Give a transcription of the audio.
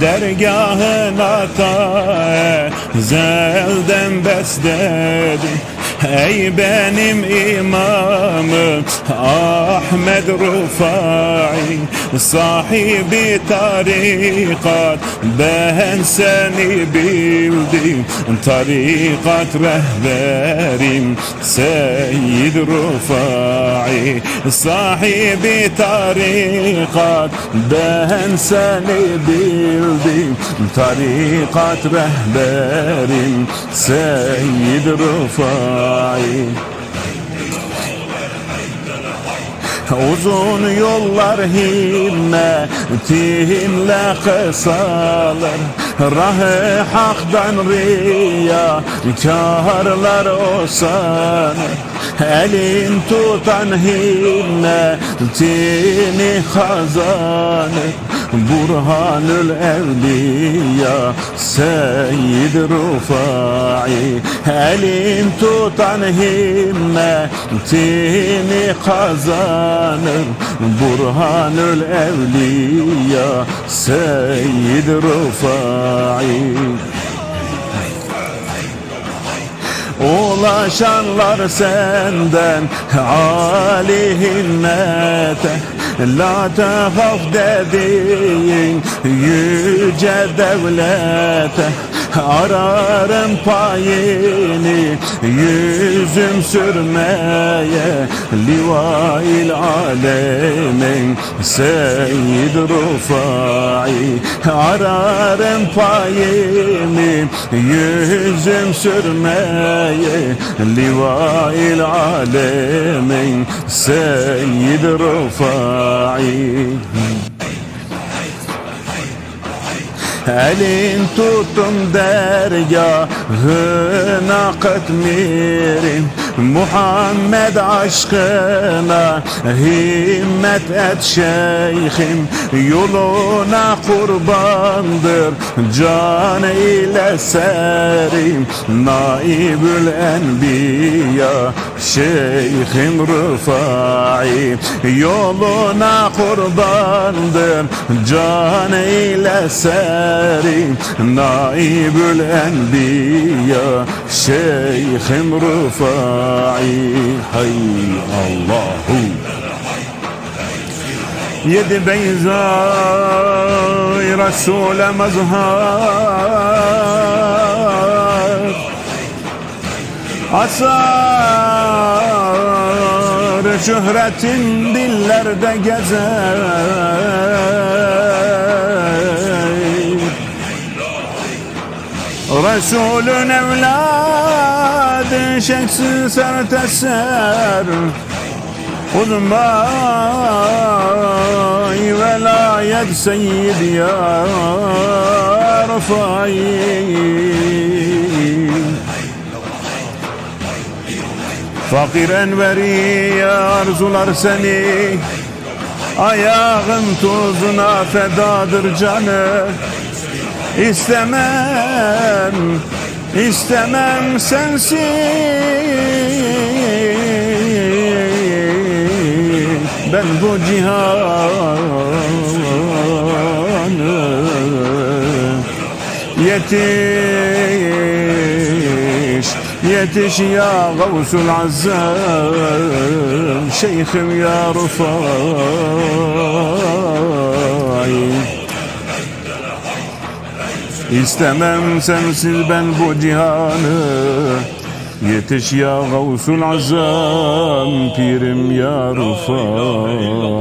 Dergahına ta zelden besledim Ey benim imamım Ahmet Rufai Sahibi tarikat Ben seni bildim. Tarikat rehberim Seyyid Rufai Sahibi tarikat Ben seni bildim. Tarikat rehberim Seyyid Rufai Uzun yollar himmetimle kısalır. Rahı haktan riya Kârlar o sanır هلين تنهينا؟ تيني خزانة برهان الأولياء سيد رفاعي. هلين تنهينا؟ تيني خزانة برهان الأولياء سيد رفاعي. Ulaşanlar senden Ali himmete La tehaf dediğin yüce devlete Ararım payini yüzüm sürmeye Livail alemin Seyyid Rufai. Ararım payimi yüzüm sürmeye Livail alemin Seyyid Rufai Elin tuttum dergahına katmirim. Muhammed aşkına himmet et şeyhim. Yoluna kurbandır can ile serim. Naibül Enbiya Şeyhim Rıfai. Yoluna kurbandır can ile serim Naibül Enbiya Şeyhim Rıfai. Hay Allahu. Yedi beyzay Resul'e mazhar. Asar şöhretin dillerde gezer Resulün evladı şeksiz sert eser Uzmay velayet seyyid ya Rıfai. Fakir enveri arzular seni. Ayağın tuzuna fedadır canı İstemem, istemem sensiz Ben bu cihanı Yetiş, yetiş ya Gavsul Azzam Şeyhim ya Rufai İstemem sensiz ben bu cihanı. Yetiş ya Gavsul Azam Pirim ya Rufai